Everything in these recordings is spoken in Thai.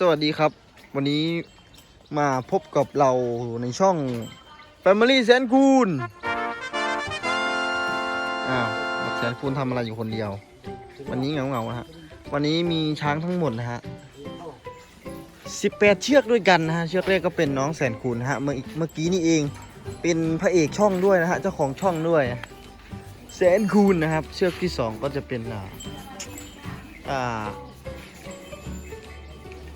สวัสดีครับ วันนี้มาพบกับเราในช่อง Family แสนคูณอ้าวแสนคูณทำอะไรอยู่คนเดียว วันนี้เหงาเงาฮะวันนี้มีช้างทั้งหมดนะฮะ18เชือกด้วยกันนะฮะเชือกแรกก็เป็นน้องแสนคูณนฮะเมื่อเมื่อกี้นี่เองเป็นพระเอกช่องด้วยนะฮะเจ้าของช่องด้วย แสนคูณนะครับ เชือกที่สองก็จะเป็นอ่า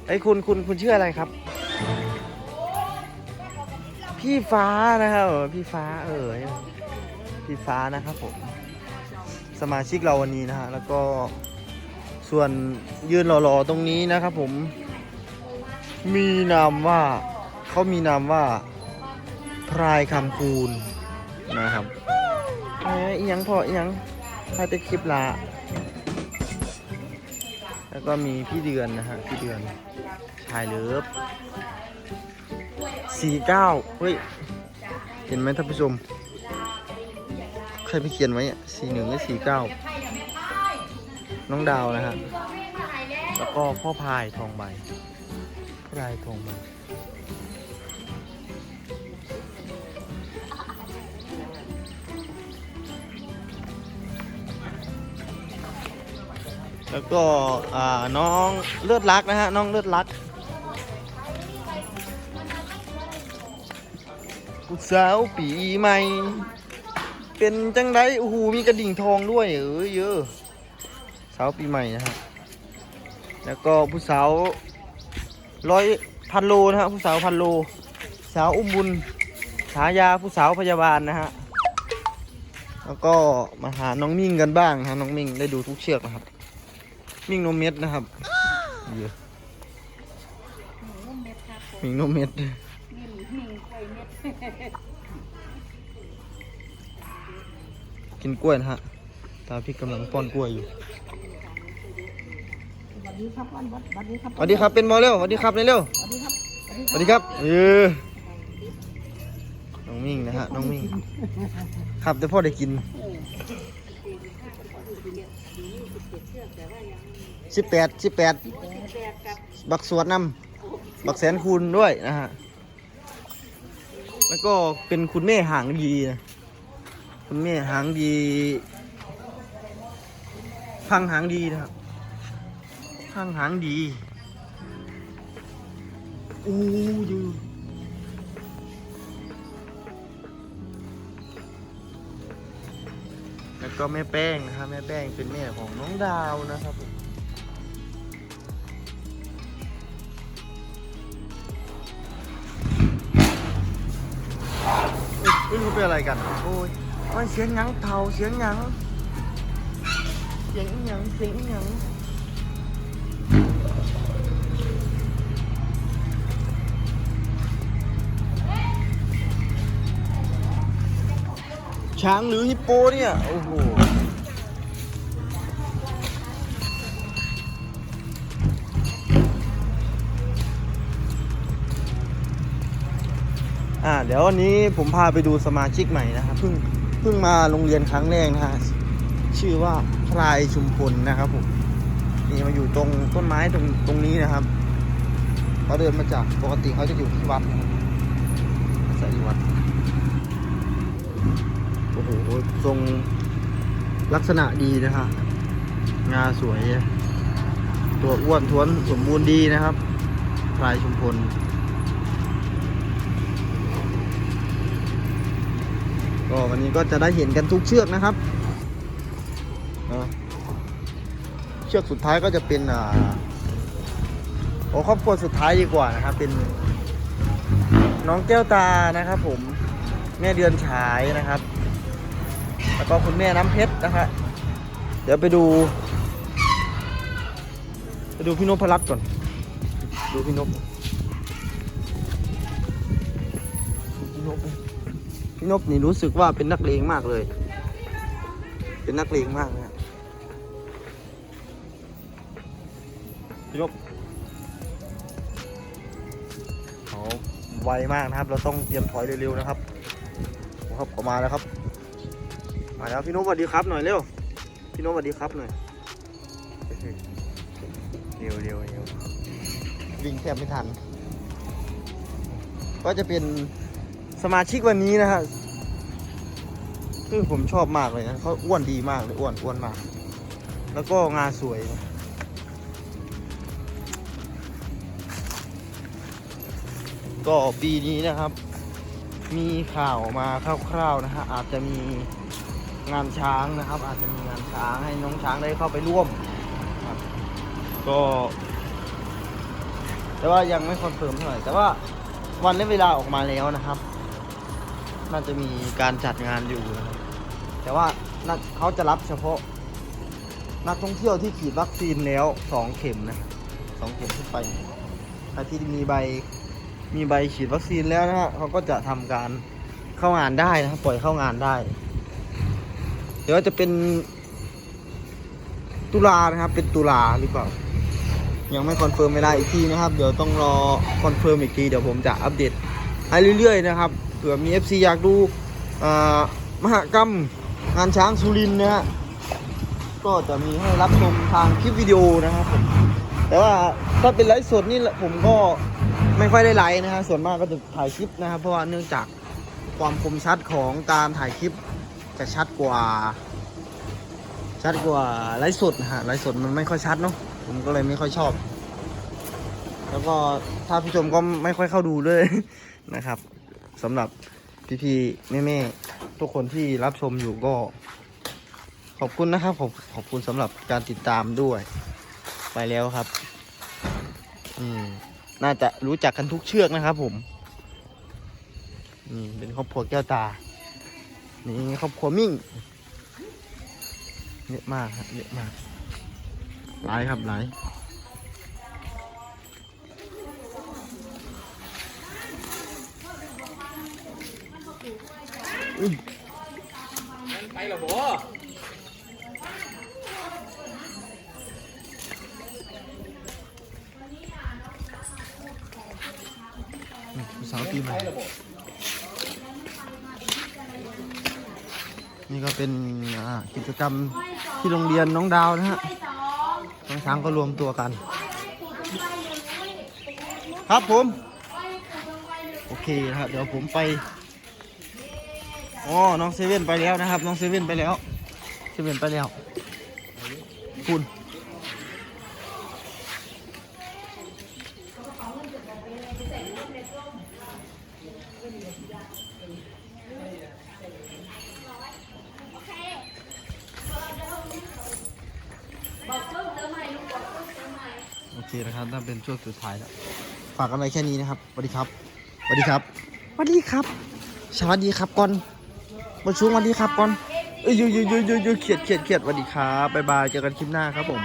ไอ้คุณคุณคุณชื่ออะไรครับ พี่ฟ้านะครับพี่ฟ้าเออพี่ฟ้านะครับผมสมาชิกเราวันนี้นะฮะแล้วก็ส่วนยืนหล่อๆตรงนี้นะครับผม มีนามว่าเขามีนามว่าพรายคำคูณนะครับเอ้ยยังพออยังใครเป็นคลิปละ แล้วก็มีพี่เดือนนะฮะพี่เดือนชายเลิฟสี่เก้าเฮ้ย เห็นไหมท่านผู้ชม ใครไปเขียนไว้อะสี่หนึ่งและสี่เก้าน้องดาวนะฮะ แล้วก็พ่อพายทองใบพ่อพายทองใบ แล้วก็น้องเลือดรักนะฮะน้องเลือดรักผู้สาวปีใหม่ เป็นจังไดโอ้โหมีกระดิ่งทองด้วยเออเยอะสาวปีใหม่นะฮะแล้วก็ผู้สาวร้อยพันโลนะฮะผู้สาวพันโล สาวอุ้มบุญฉายาผู้สาวพยาบาลนะฮะแล้วก็มาหาน้องมิ่งกันบ้างนะฮะน้องมิ่งได้ดูทุกเชือกนะครับ มิ่งนมเม็ดนะครับเยอะมิ่งนมเม็ดกินกล้วยนะฮะ ตาพี่กำลังป้อนกล้วยอยู่สวัสดีครับวันวัดสวัสดีครับสวัสดีครับเป็นบอลเร็วสวัสดีครับเร็วสวัสดีครับสวัสดีสวัสดีครับเออน้องมิ่งนะฮะน้องมิ่งครับเดี๋ยวพ่อได้กิน สิบแปดสิบแปดบักสวดนำบักแสนคูณด้วยนะฮะ แล้วก็เป็นคุณแม่หางดีนะคุณแม่หางดี พังหางดีนะครับพังหางดีโอ้ยู ก็แม่แป้งนะครับแม่แป้งเป็นแม่ของน้องดาวนะครับผมเอ้ยเอ้ยเป็นอะไรกัน โอ้ยมันเสียงหยังเทาเสียงหยังเสียงหยังเสียงหยัง ช้างหรือฮิปโปเนี่ย โอ้โห อ่า เดี๋ยววันนี้ผมพาไปดูสมาชิกใหม่นะครับเพิ่งเพิ่งมาโรงเรียนครั้งแรกนะฮะ ชื่อว่าพลายชุมพลนะครับผม นี่มาอยู่ตรงต้นไม้ตรงตรงนี้นะครับเขาเดินมาจากปกติเขาจะอยู่ที่วัดนะครับอาศัยอยู่วัด โอ้โหทรงลักษณะดีนะฮะงาสวย ตัวอ้วนท้วนสมบูรณ์ดีนะครับพลายชุมพลก็วันนี้ก็จะได้เห็นกันทุกเชือกนะครับเนอะเชือกสุดท้ายก็จะเป็นอ่าโอ้ครอบครัวสุดท้ายดีกว่านะครับ เป็น น้องแก้วตานะครับผมแม่เดือนฉายนะครับ แล้วก็คุณแม่น้ำเพชรนะฮะเดี๋ยวไปดู ไปดูพี่นพรัตน์ก่อน ดูพี่นพพี่นพพี่นพนี่รู้สึกว่าเป็นนักเลงมากเลย เป็นนักเลงมากนะพี่นพเขาไวมากนะครับ เราต้องเตรียมถอยเร็วๆนะครับครับเขามาแล้วครับ มาแล้วพี่นพสวัสดีครับหน่อยเร็ว พี่นพสวัสดีครับหน่อย เร็วเร็วเร็ววิ่งแทบไม่ทัน ก็จะเป็นสมาชิกวันนี้นะฮะคือผมชอบมากเลยนะเขาอ้วนดีมากเลยอ้วนอ้วนมาก แล้วก็งานสวยนะก็ปีนี้นะครับ มีข่าวมาคร่าวๆนะฮะอาจจะมี งานช้างนะครับ อาจจะมีงานช้างให้น้องช้างได้เข้าไปร่วมครับก็ แต่ว่ายังไม่คอนเฟิร์มเท่าไหร่แต่ว่าวันและเวลาออกมาแล้วนะครับ น่าจะมีการจัดงานอยู่นะครับ แต่ว่าน่าเขาจะรับเฉพาะ นักท่องเที่ยวที่ฉีดวัคซีนแล้วสองเข็มนะสองเข็มขึ้นไปใครที่มีใบมีใบฉีดวัคซีนแล้วนะฮะเขาก็จะทำการเข้างานได้นะครับปล่อยเข้างานได้ เดี๋ยวจะเป็นตุลานะครับ เป็นตุลาหรือเปล่า ยังไม่คอนเฟิร์มเวลาอีกทีนะครับ เดี๋ยวต้องรอคอนเฟิร์มอีกทีเดี๋ยวผมจะอัปเดตให้เรื่อยๆนะครับเผื่อมี FC อยากดูอ่ามหกรรมงานช้างสุรินนะฮะก็จะมีให้รับชมทางคลิปวิดีโอนะครับผมแต่ว่าถ้าเป็นไลฟ์สดนี่ผมก็ไม่ค่อยได้ไลฟ์นะฮะส่วนมากก็จะถ่ายคลิปนะครับ เพราะว่าเนื่องจากความคมชัดของการถ่ายคลิป จะชัดกว่า ชัดกว่าไลฟ์สดนะฮะไลฟ์สดมันไม่ค่อยชัดเนาะผมก็เลยไม่ค่อยชอบ แล้วก็ถ้าผู้ชมก็ไม่ค่อยเข้าดูด้วยนะครับสำหรับพี่ๆแม่ๆทุกคนที่รับชมอยู่ก็ ขอบคุณนะครับขอบขอบคุณสำหรับการติดตามด้วย ไปแล้วครับ อืมน่าจะรู้จักกันทุกเชือกนะครับผมนี่เป็นครอบครัวแก้วตา นี่ครอบครัวมิ่งเยอะมากครับเยอะมากหลายครับหลายไปหรอโบอืมสาวปีใหม่ นี่ก็เป็นกิจกรรมที่โรงเรียนน้องดาวนะฮะน้องช้างก็รวมตัวกัน ครับผม โอเคนะครับเดี๋ยวผมไปอ๋อน้องเซเว่นไปแล้วนะครับ น้องเซเว่นไปแล้วเซเว่นไปแล้ว คุณ โอเคนะครับนั่นเป็นช่วงสุดท้ายแล้วฝากกันไว้แค่นี้นะครับสวัสดีครับสวัสดีครับสวัสดีครับสวัสดีครับก่อนบนชูสวัสดีครับก่อนเอ้ยอยูอยูอยูอยูอยูเขียดเขียดเขียดสวัสดีครับบ๊ายบายเจอกันคลิปหน้าครับผม